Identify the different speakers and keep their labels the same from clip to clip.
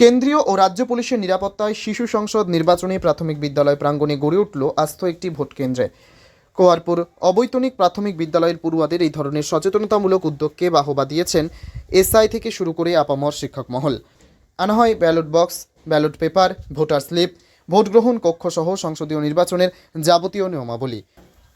Speaker 1: কেন্দ্রীয় ও রাজ্য পুলিশের নিরাপত্তায় শিশু সংসদ নির্বাচনী প্রাথমিক বিদ্যালয় প্রাঙ্গণে গড়ে উঠল আস্ত একটি ভোট কেন্দ্রে। কোয়ারপুর অবৈতনিক প্রাথমিক বিদ্যালয়ের পড়ুয়াদের এই ধরনের সচেতনতামূলক উদ্যোগকে বাহবা দিয়েছেন এসআই থেকে শুরু করে আপামর শিক্ষক মহল। আনা হয় ballot box, ballot paper, voter slip vote গ্রহণ কক্ষসহ সংসদীয় নির্বাচনের যাবতীয় নিয়মাবলী।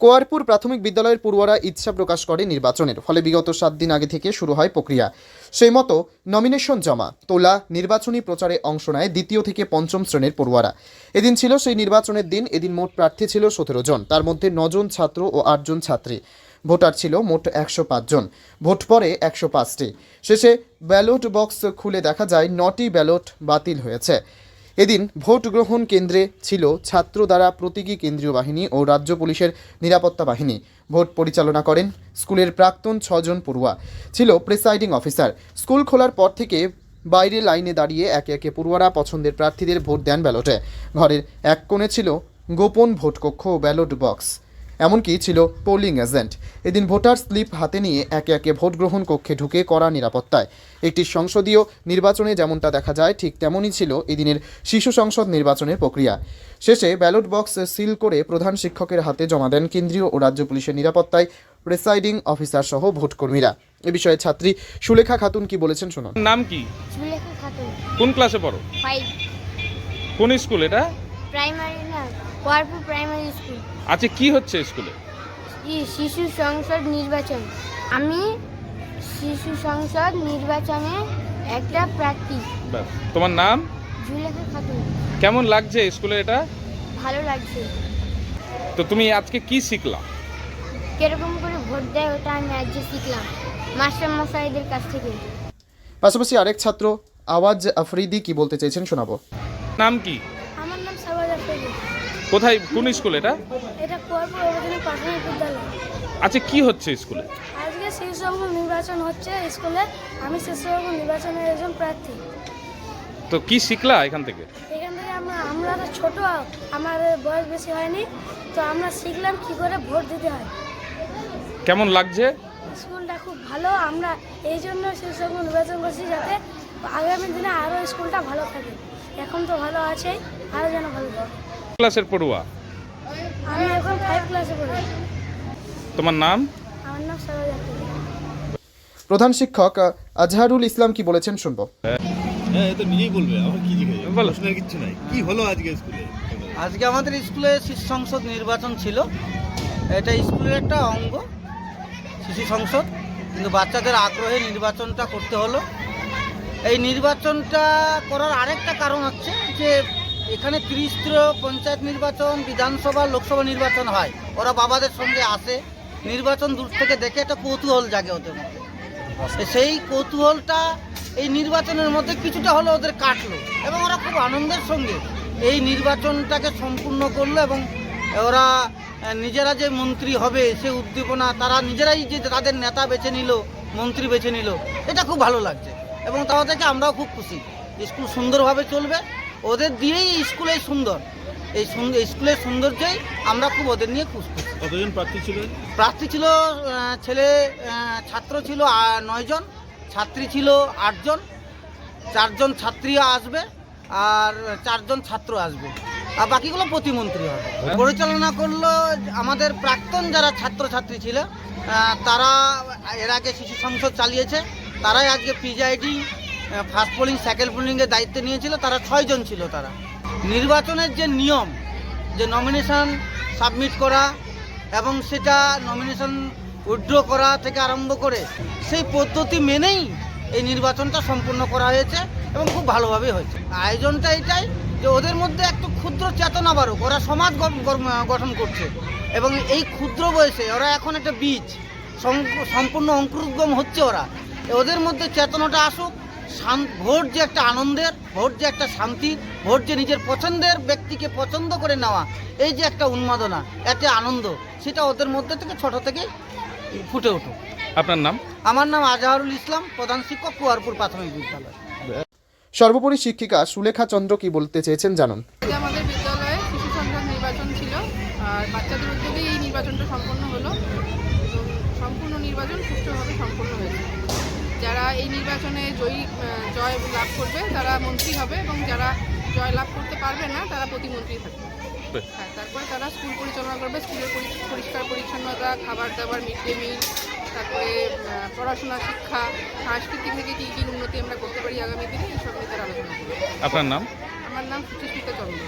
Speaker 1: কোয়ারপুর প্রাথমিক বিদ্যালয়ের পড়ুয়ারা ইচ্ছা প্রকাশ করে নির্বাচনের, ফলে বিগত সাত দিন আগে থেকে শুরু হয় প্রক্রিয়া। সেই মতো নমিনেশন জমা, তোলা, নির্বাচনী প্রচারে অংশ নেয় দ্বিতীয় থেকে পঞ্চম শ্রেণির পড়ুয়ারা। এদিন ছিল সেই নির্বাচনের দিন, এদিন মোট প্রার্থী ছিল সতেরো জন, তার মধ্যে নজন ছাত্র ও আটজন ছাত্রী। ভোটার ছিল মোট একশো জন, ভোট পরে একশো পাঁচটি। শেষে ব্যালট বক্স খুলে দেখা যায় নটি ব্যালট বাতিল হয়েছে। এদিন ভোট গ্রহণ কেন্দ্রে ছিল ছাত্র দ্বারা প্রতীকী কেন্দ্রীয় বাহিনী ও রাজ্য পুলিশের নিরাপত্তা বাহিনী। ভোট পরিচালনা করেন স্কুলের প্রাক্তন ছজন পড়ুয়া। ছিল প্রেসাইডিং অফিসার। স্কুল খোলার পর থেকে বাইরে লাইনে দাঁড়িয়ে একে একে পড়ুয়ারা পছন্দের প্রার্থীদের ভোট দেন ব্যালটে। ঘরের এক কোণে ছিল গোপন ভোটকক্ষ ও ব্যালট বক্স। এমনকি ছিল পোলিং এজেন্ট এদিন ভোটার স্লিপ হাতে নিয়ে একে একে ভোট গ্রহণ কক্ষে ঢুকে করা নিরাপত্তায়। একটি সংসদীয় নির্বাচনে যেমনটা দেখা যায় ঠিক তেমনই ছিল এদিনের শিশু সংসদ নির্বাচনের প্রক্রিয়া। শেষে ব্যালট বক্স সিল করে প্রধান শিক্ষকের হাতে জমা দেন কেন্দ্রীয় ও রাজ্য পুলিশের নিরাপত্তায় প্রেসাইডিং অফিসার সহ ভোটকর্মীরা। এ বিষয়ে ছাত্রী সুলেখা খাতুন কি বলেছেন শুনুন।
Speaker 2: নাম কি?
Speaker 3: সুলেখা খাতুন।
Speaker 2: কোন ক্লাসে পড়ো?
Speaker 3: ফাইভ
Speaker 2: কোন স্কুল এটা?
Speaker 3: প্রাইমারি না কোয়ারপুর প্রাইমারি স্কুল।
Speaker 2: আচ্ছা কি হচ্ছে স্কুলে?
Speaker 3: শিশু সংসদ নির্বাচন। আমি শিশু সংসদ নির্বাচনে একটা প্রার্থী।
Speaker 2: ব্যাস তোমার নাম?
Speaker 3: জুলেখা খাতুন।
Speaker 2: কেমন লাগছে স্কুলে এটা?
Speaker 3: ভালো লাগছে।
Speaker 2: তো তুমি আজকে কি শিখলা?
Speaker 3: কীরকম করে ভোট দেয় ওটা আমি আজকে শিখলাম মাস্টার মশাইদের কাছ থেকে।
Speaker 1: পাশাপাশি আরেক ছাত্র আওয়াজ আফ্রিদি কি বলতে চাইছেন শোনাবো।
Speaker 2: নাম কি
Speaker 3: আমার নাম সাবাজ আফ্রিদি
Speaker 2: কোথায় কোন স্কুল এটা?
Speaker 3: এটা কোয়ারপুর অবদানিক প্রাথমিক বিদ্যালয়।
Speaker 2: আচ্ছা কি হচ্ছে স্কুলে?
Speaker 3: আজকে শিশু নির্বাচন হচ্ছে স্কুলে। আমি শিশু নির্বাচনের একজন প্রার্থী।
Speaker 2: তো কি শিখলা এখান থেকে?
Speaker 3: এখান থেকে আমরা আমরা তো ছোট আমাদের বয়স বেশি হয়নি। তো আমরা শিখলাম কি করে ভোট দিতে হয়।
Speaker 2: কেমন লাগছে?
Speaker 3: স্কুলটা খুব ভালো। আমরা এই জন্য শিশু নির্বাচন করছি যাতে আগামী দিনে আরও স্কুলটা ভালো থাকে। এখন তো ভালো আছেই আরও যেন ভালো থাকে।
Speaker 2: ক্লাসের পড়ুয়া?
Speaker 3: আমি এখন ফাইভ ক্লাসে পড়ি।
Speaker 2: তোমার নাম?
Speaker 3: আমার নাম সরোজ
Speaker 1: প্রধান শিক্ষক আজহারুল ইসলাম কি বলেছেন শুনব?
Speaker 4: হ্যাঁ এ তো নিজেই বলবে আমার কি জিজ্ঞেস?
Speaker 2: বলো।
Speaker 4: প্রশ্নের কিচ্ছু নাই। কি হলো আজকে স্কুলে?
Speaker 5: আজকে আমাদের স্কুলে শিশু সংসদ নির্বাচন ছিল। এটা স্কুলের একটা অঙ্গ শিশু সংসদ। কিন্তু বাচ্চাদের আগ্রহে নির্বাচনটা করতে হলো। এই নির্বাচনটা করার আরেকটা কারণ হচ্ছে যে এখানে ত্রিস্তর পঞ্চায়েত নির্বাচন বিধানসভা লোকসভা নির্বাচন হয়। ওরা বাবাদের সঙ্গে আসে। নির্বাচন দূর থেকে দেখে একটা কৌতূহল জাগে ওদের মধ্যে। সেই কৌতূহলটা এই নির্বাচনের মধ্যে কিছুটা হলো ওদের কাটলো। এবং ওরা খুব আনন্দের সঙ্গে এই নির্বাচনটাকে সম্পূর্ণ করল এবং ওরা নিজেরা যে মন্ত্রী হবে সে উদ্দীপনা তারা নিজেরাই যে তাদের নেতা বেছে নিল মন্ত্রী বেছে নিল এটা খুব ভালো লাগছে। এবং তারা থেকে আমরাও খুব খুশি। স্কুল সুন্দরভাবে চলবে। ওদের দিয়েই এই স্কুলে সুন্দর। এই স্কুলের সৌন্দর্যই আমরা খুব ওদের নিয়ে খুশ
Speaker 4: কতজন প্রার্থী ছিল?
Speaker 5: প্রার্থী ছিল ছেলে ছাত্র ছিল নয়জন ছাত্রী ছিল আটজন চারজন ছাত্রী আসবে আর চারজন ছাত্র আসবে। আর বাকিগুলো প্রতিমন্ত্রী হবে। পরিচালনা করল আমাদের প্রাক্তন যারা ছাত্রছাত্রী ছিল তারা এর আগে শিশু সংসদ চালিয়েছে তারাই আজকে প্রিজাইডিং ফার্স্ট পোলিং সেকেন্ড পোলিংয়ের দায়িত্ব নিয়েছিল, তারা ছয়জন ছিল তারা। নির্বাচনের যে নিয়ম, যে নমিনেশন সাবমিট করা এবং সেটা নমিনেশন উইথড্র করা থেকে আরম্ভ করে, সেই পদ্ধতি মেনেই এই নির্বাচনটা সম্পূর্ণ করা হয়েছে এবং খুব ভালোভাবে হয়েছে। আয়োজনটা এটাই যে ওদের মধ্যে একটু ক্ষুদ্র চেতনা বাড়ুক, ওরা সমাজ গঠন করছে এবং এই ক্ষুদ্র বয়সে ওরা এখন একটা বীজ সম্পূর্ণ অঙ্কুরোদ্গম হচ্ছে ওরা। ওদের মধ্যে চেতনাটা আসুক ভোট যে একটা আনন্দের ভোট যে একটা শান্তির ভোট যে নিজের পছন্দের ব্যক্তিকে পছন্দ করে নেওয়া এই যে একটা উন্মাদনা একটা আনন্দ সেটা ওদের মধ্যে থেকে ছোট থেকে ফুটে উঠুক।
Speaker 2: আপনার নাম?
Speaker 5: আমার নাম আজহারুল ইসলাম প্রধান শিক্ষক কুয়ারপুর প্রাথমিক বিদ্যালয়।
Speaker 1: সর্বোপরি শিক্ষিকা সুলেখা চন্দ্র কি বলতে চেয়েছেন জানুন।
Speaker 6: আমাদের বিদ্যালয়ে শিশু সংসদ নির্বাচন ছিল আর বাচ্চাদের উদ্যোগেই এই নির্বাচনটা সম্পন্ন হলো। সম্পূর্ণ নির্বাচন সুষ্ঠুভাবে সম্পন্ন হয়েছে। যারা এই নির্বাচনে জয়ী জয় লাভ করবে তারা মন্ত্রী হবে এবং যারা জয় লাভ করতে পারবে না তারা প্রতিমন্ত্রী থাকবে। হ্যাঁ তারপরে তারা স্কুল পরিচালনা করবে স্কুলের পরিষ্কার পরিচ্ছন্নতা খাবার দাবার মিড ডে মিল তারপরে পড়াশোনা শিক্ষা সাংস্কৃতিক থেকে কী কী উন্নতি আমরা করতে পারি আগামী দিনে এইসব নিয়ে তারা আলোচনা করবে।
Speaker 2: আপনার নাম?
Speaker 6: আমার নাম সুচিস্মিতা চন্দ্র।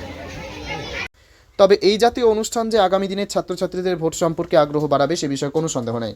Speaker 1: তবে এই জাতীয় অনুষ্ঠান যে আগামী দিনের ছাত্রছাত্রীদের ভোট সম্পর্কে আগ্রহ বাড়াবে সে বিষয়ে কোনো সন্দেহ নেই।